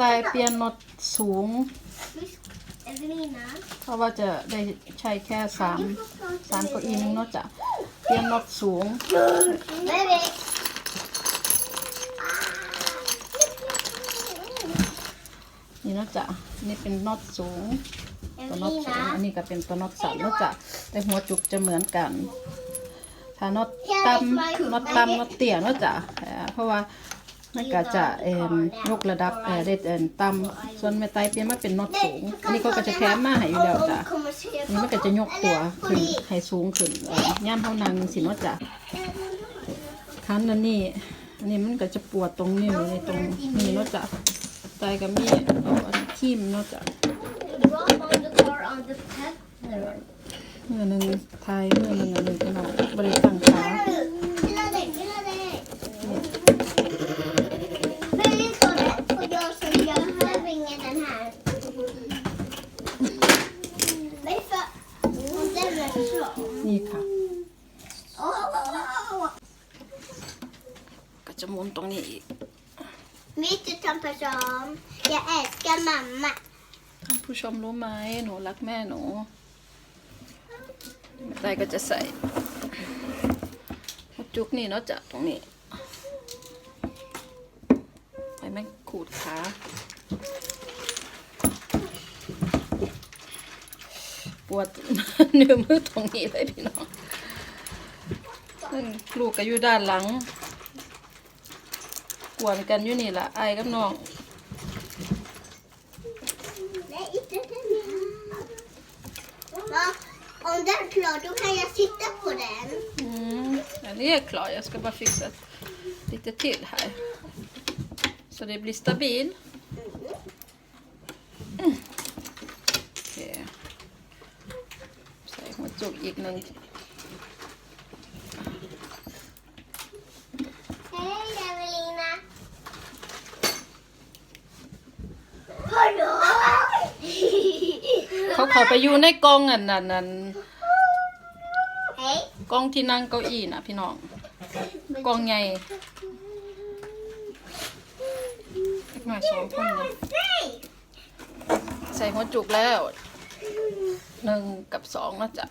ตายเปลี่ยนน็อตสูง เพราะว่าจะได้ใช้แค่สามสามเก้าอี้นึงเนาะจ้ะเปลี่ยนน็อตสูง นี่เนาะจ้ะนี่เป็นน็อตสูงตัวน็อตสูงอันนี้ก็เป็นตัวน็อตสั้นเนาะจ้ะแต่หัวจุกจะเหมือนกันถ้าน็อตต่ำน็อตต่ำน็อตเตี้ยเนาะจ้ะเพราะว่า ก็จะเอ่อยกระดับเอ่อได้เอ่อต่ำส่วนแม่ไตเปลี่ยนมาเป็นน็อตสูง อันนี้ก็จะแถมมาให้อยู่แล้วจ้ะอันนี้มันก็จะยกตัวขึ้นให้สูงขึ้นเอ่อย่ามเท่านางสิเนาะจ้ะคันอันนี้อันนี้มันก็จะปวดตรงนิ้วในตรงนี้เนาะจ้ะไตก็มีเอาอันทิ่มเนาะจ้ะ Drop on the car on the pet. มือหนึ่งไทยเมื่อหนึ่งอันหนึ่งพี่น้องบริตั้งขา Gilla dig, gilla dig. Väldigt korrekt. Och jag som jag har ringer den här. Nej, för... Och den är så. นี่ค่ะ Åh! ก็จะหมุนตรงนี้อีก Vet du Tampasam? Jag älskar mamma. ท่านผู้ชมรู้ไหมหนูรักแม่หนูแม่ไตก็จะใส่หัวจุกนี่เนาะจ้ะตรงนี้ ไปแม่งขูดขาปวดเนิ้วมือตรงนี้เลยพี่น้องนั่นลูกก็อยู่ด้านหลังกวนกันอยู่นี่ละไอ้กับน้อง Om den är klar då kan jag sitta på den. Mm, den är klar. Jag ska bara fixa lite till här. Så det blir stabil. Mm. Okay. Så jag kommer เขาเขาไปอยู่ในกล่องอันนั้นนั่น Hej. กล่องที่นั่งเก้าอี้นะพี่น้องกล่องใหญ่เล็กหน่อยสองคนเลย Nej! ใส่หัวจุกแล้วหนึ่งกับสองนะจ๊ะ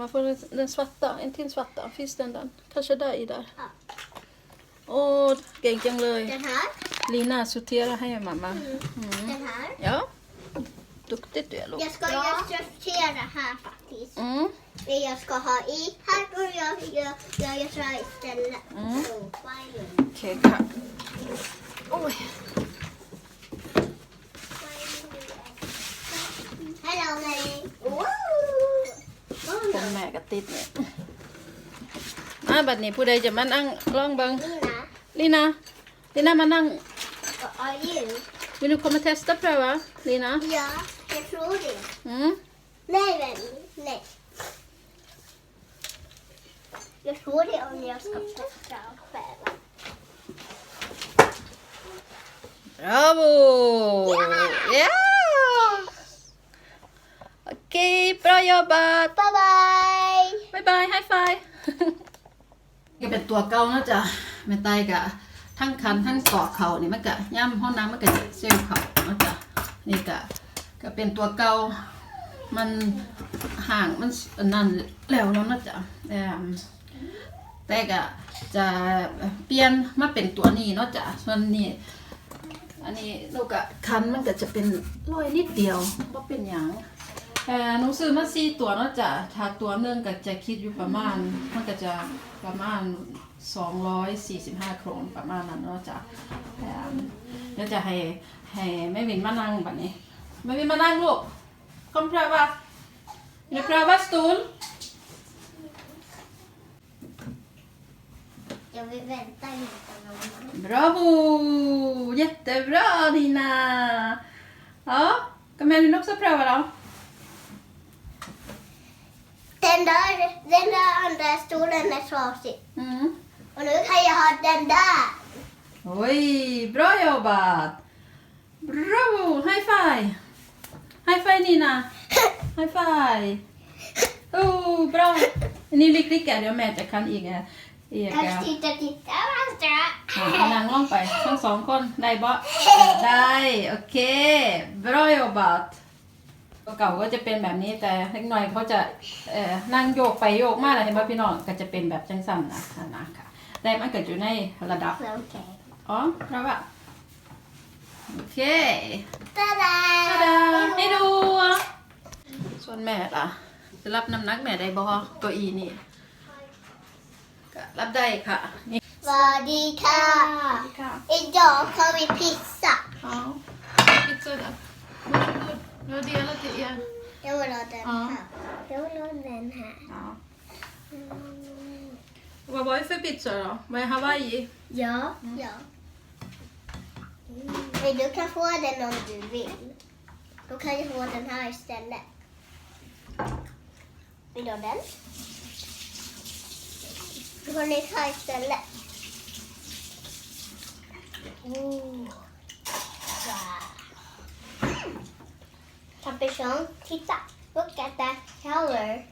man får den svarta, en till svarta. Finns den där? Kanske där i där. Ja. Åh, vilken. Den här. Lina, sortera här mamma. Mm. mm. Den här. Ja. Duktigt du är Lotta. Jag ska ja. sortera här faktiskt. Mm. Jag ska ha i här och jag, jag, jag, gör så här istället. Mm. Okej, okay, Oj. Hello, Mary. Wow. ผมแม่ก็ติดเนี่ยอ่ะบัดนี้ผู้ใดจะมานั่งลองเบิง Nina, ลีนาลีนามานั่ง vad are you? Vill du komma och testa pröva? Lina? Ja, jag tror det. Mm. Nej, vän. Nej. Jag tror det om jag ska testa själv. Bravo! Ja! Ja! Okej, bra jobbat! Bye bye! บายบายไฮไฟก็เป็นตัวเก่านะจ๊ะแม่ไตกะทั้งคันทั้งเกาะเขานี่มันกะย่ำห้องน้ำมันกะจะเซลล์เขานะจ๊ะนี่กะก็เป็นตัวเก่ามันห่างมันอันนั่นแล้วแล้วนะจ๊ะแต่แต่กะจะเปลี่ยนมาเป็นตัวนี้เนาะจ๊ะส่วนนี้อันนี้ลูกอะคันมันก็จะเป็นรอยนิดเดียวก็เป็นอย่าง เออหนูซื้อมาสี่ตัวเนาะจ้ะถ้าตัวหนึงก็จะคิดอยู่ประมาณ มันก็จะประมาณ 245 โครนประมาณนั้นเนาะจ้ะแถมเดี๋ยวจะให้ให้แม่วินมานั่งแบบนี้แม่วินมานั่งลูกคอมเพลว่าเดี๋ยวเพลว่าสตูล Jag vill vänta lite mamma. Bravo! Jättebra Nina! Ja, kan Melvin också pröva då? Den där, den där andra stolen är trasig. Mm. Och nu kan jag ha den där. Oj, bra jobbat! Bravo! High five! High five Nina! High five! Oh, bra! Ni lyckliga, jag med att jag kan inga... inga. Kanske titta, titta vänstra. อ่ะเอานางล่องไปทั้งสองคนได้บ่ได้ โอเค Bra jobbat เก่าก็จะเป็นแบบนี้แต่เล็กน้อยเขาจะเอ่อนั่งโยกไปโยกมาอะไรเห็นป่ะพี่น้องก็จะเป็นแบบจังสั่นนะนะค่ะได้มันเกิดอยู่ในระดับ Okej. อ๋อแล้วอะโอเค Ta-da! ตาดาให้ดู ส่วนแม่ล่ะ จะรับน้ำหนักแม่ได้บ่เตัวอีนี่ก็รับได้ค่ะ นี่ Vadika! ค่ะ Idag har vi pizza. Ja, pizza där. Varsågod. Jag delar till er. Jag vill ha den Ja. här. Jag vill ha den här. Ja. Mm. Vad var det för pizza då? Var det Hawaii? Ja. ja. Men du kan få den om du vill. Då kan du få den här istället. Vill du ha den? Då får ni ta istället. Oh. Capuchon, pizza. Look at that color.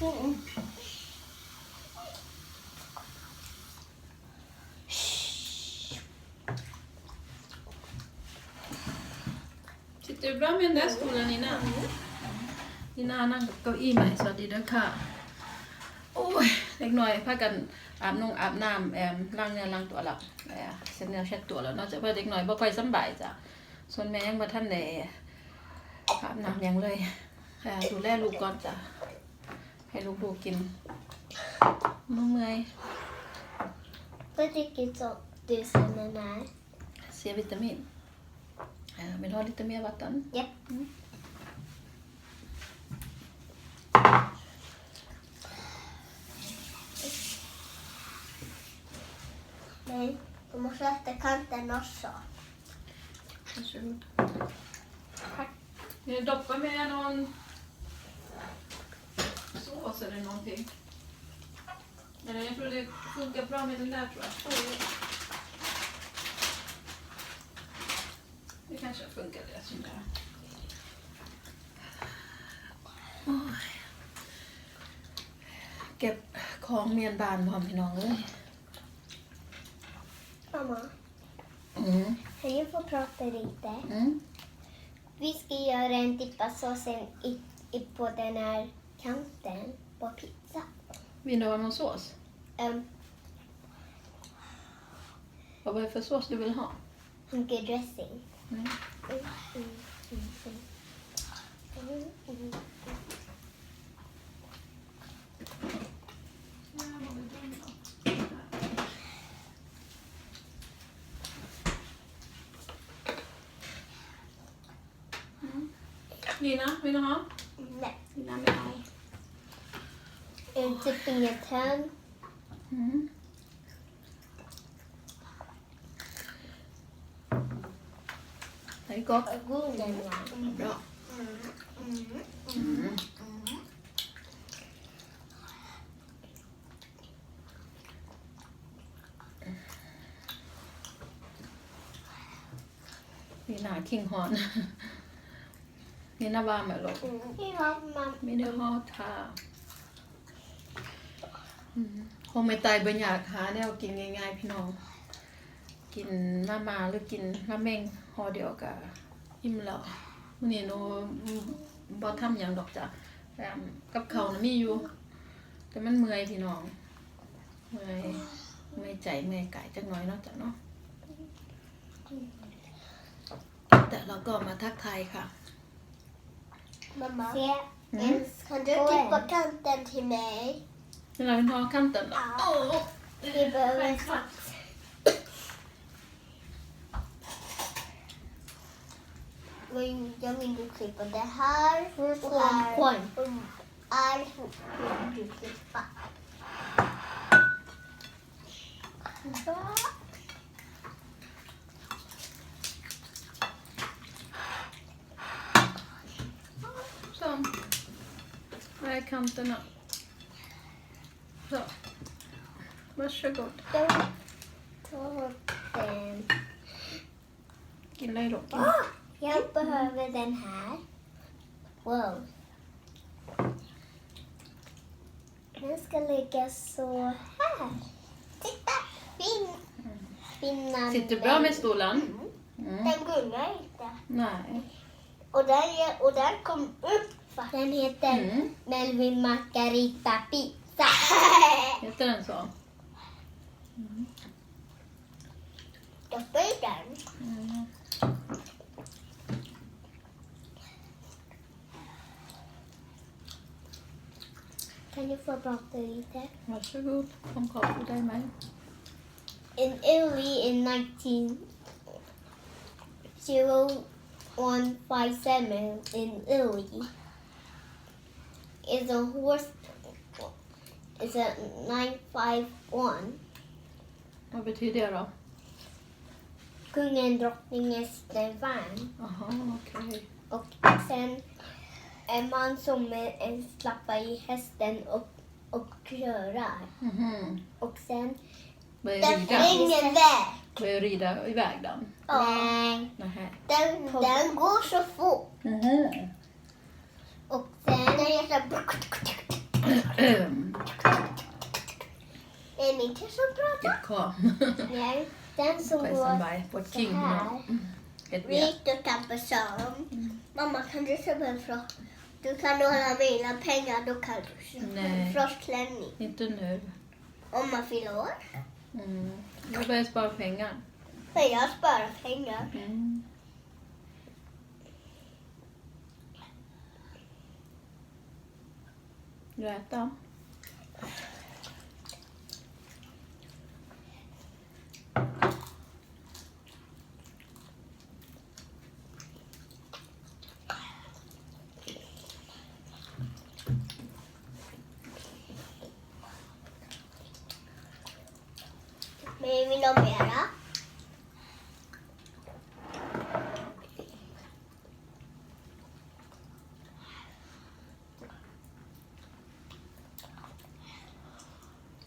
Mm. Sitter du bra med den där stolen Nina? Nina นั่งกับเก้าอี้ใหม่สวัสดีเด้อค่ะ โอ้ยเล็กน้อยพากันอาบนงอาบน้ำแอมล้างเนื้อล้างตัวแล้วแอบเช็ดเนื้อเช็ดตัวแล้วเนอกจากว่าเด็กน้อยบ่ค่อยสำบายจ้ะส่วนแม่ยังบ่ทันได้อาบน้ำหยังเลยแอบดูแลลูกก่อนจ้ะให้ลูกๆกินมื้อเมื่อย Vad tycker du som den är? C-vitamin. Jag vill ha lite mer vatten. Japp. Nej, du måste äta kanten också. Varsågod. Vill du doppa med någon sås eller någonting? Eller jag tror det funkar bra med den där tror jag. Oj. Det kanske funkar det som där. Oj. เก็บของเมียนบานพร้อมพี่น้องเลย Mamma, อืม kan jag få prata lite? อืม Vi ska göra en dippasåsen i, i, på den här kanten på pizza. Vill du ha någon sås? Um, Vad var det för sås du vill ha? Hunky dressing. Ne? Lina, vill du ha? Nej. Lina vill ha. En typ ingen tand. Mm. ให้ก็กุ้งใหญ่เนาะนี่หนาคิงฮอน นี่หน้าบ้าแบบลูกพี่ครัมันไม่ได้ฮอดค่ะคงไม่ตายบรรยากาศหาแนวกินง่ายๆพี่น้อง กินมามาหรือกินมาเม่งฮอเดียวกับอิ่มแล้วมื้อนี้หนูบ่ทำหยังดอกจ้ะไปแต่กับเขานะมีอยู่ แต่มันเมื่อยพี่น้องเมื่อยเมื่อยใจเมื่อยกายจักหน้อยเนาะจ้ะเนาะแต่เราก็มาทักทายค่ะ Mamma, Se, en, kan du klippa kanten till mig? นี่เราเป็นพอขั้นตอนละ Vi behöver en sax. Jag vill inte klippa det här. Och här. Korn. Är Flamingo-klippa. Så. Så. Med kanterna. Så. Varsågod. Ta bort den jag behöver den här. Wow. Den ska ligga så här. Titta! Fin, Finland. Sitter du bra med stolen? Mm. Den gungar inte. Nej. Och den, och den kom upp. Den heter Mm. Melvin Margarita Pizza. Heter den så? Stoppa i den. Mm. In Italy in 190157 in Italy is a horse is a 951. Vad betyder det då? Kungen, drottningen, sitter. Aha, okej. Okay. Och sen en man som en slappar i hästen och, och körar. Mm -hmm. Och sen... Den springer iväg. Börjar rida iväg den? Ja. Nej. Den, den går så fort. Mm -hmm. Och sen den gör så Det är min tur som pratar. Den som går så här. Mm. Victor Tampasson. Mm. Mamma, kan du köpa en fråga? Du kan låna mina pengar, då kan du köpa en frostklänning. Inte nu. Om man fyller år. Mm. Jag börjar spara pengar. Men jag sparar pengar. Mm. Du äta? Ha mera?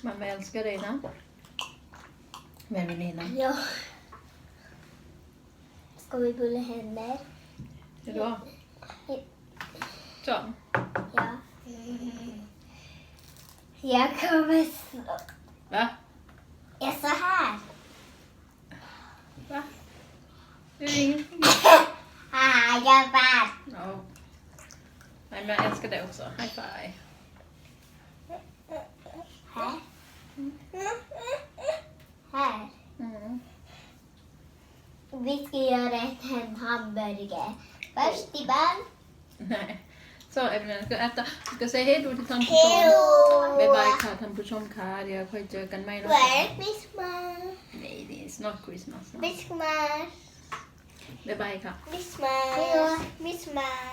Mamma älskar dig, Nina. Vem? Ja. Ska vi bulla händer? Bra? Så. Ja. Jag kommer så... Va? Är så här. Va? Det är ingenting. Ah, jag vann. Nej, men jag älskar dig också. High five. Här. Här. Mm. Vi ska göra en hamburgare. Först i band. Nej. สวัสดีนะก็แอตต์ก็เซเฮดูที่ท่านผู้ชมบ๊ายบายค่ะท่านผู้ชมค่ะ เดี๋ยวค่อยเจอกันใหม่นะคะ Merry Christmas. Ladies not Christmas Christmas. บ๊ายบายค่ะ Christmas. Christmas.